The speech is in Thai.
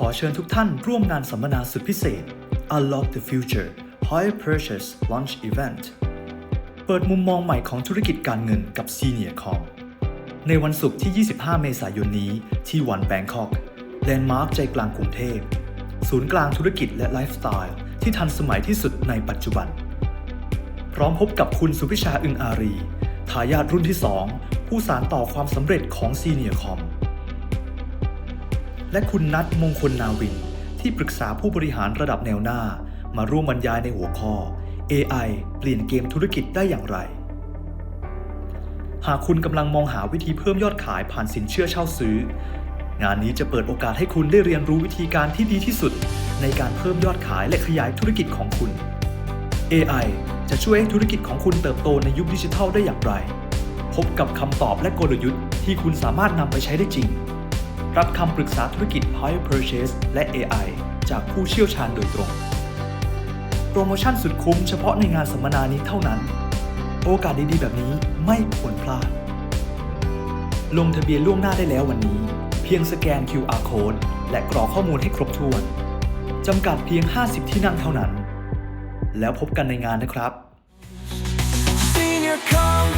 ขอเชิญทุกท่านร่วมงานสัมมนาสุดพิเศษ Unlock the Future High Purchase Launch Event เปิดมุมมองใหม่ของธุรกิจการเงินกับ Senior Com ในวันศุกร์ที่ 25 เมษายนนี้ที่วันแบงคอกแลนด์มาร์คใจกลางกรุงเทพ ศูนย์กลางธุรกิจและไลฟ์สไตล์ที่ทันสมัยที่สุดในปัจจุบัน พร้อมพบกับคุณสุพิชาอึงอารี ทายาทรุ่นที่ 2 ผู้สารต่อความสำเร็จของซีเนียคอม และคุณนัทมงคลนาวิน ที่ปรึกษาผู้บริหารระดับแนวหน้า มาร่วมบรรยายในหัวข้อ AI เปลี่ยนเกมธุรกิจได้อย่างไร หากคุณกำลังมองหาวิธีเพิ่มยอดขายผ่านสินเชื่อเช่าซื้อ งานนี้จะเปิดโอกาสให้คุณได้เรียนรู้วิธีการที่ดีที่สุด ในการเพิ่มยอดขายและขยายธุรกิจของคุณ AI จะช่วยให้ธุรกิจของคุณเติบโตในยุคดิจิทัลได้อย่างไร พบกับคำตอบและกลยุทธ์ที่คุณสามารถนำไปใช้ได้จริง รับคำปรึกษาธุรกิจ Hire Purchase และ AI จากผู้เชี่ยวชาญโดยตรง โปรโมชั่นสุดคุ้มเฉพาะในงานสัมมนานี้เท่านั้น โอกาสดีๆ แบบนี้ไม่ควรพลาด ลงทะเบียนล่วงหน้าได้แล้ววันนี้ เพียงสแกน QR code และกรอกข้อมูลให้ครบถ้วน จำกัดเพียง 50 ที่นั่งเท่านั้น แล้วพบกันในงานนะครับ Senior come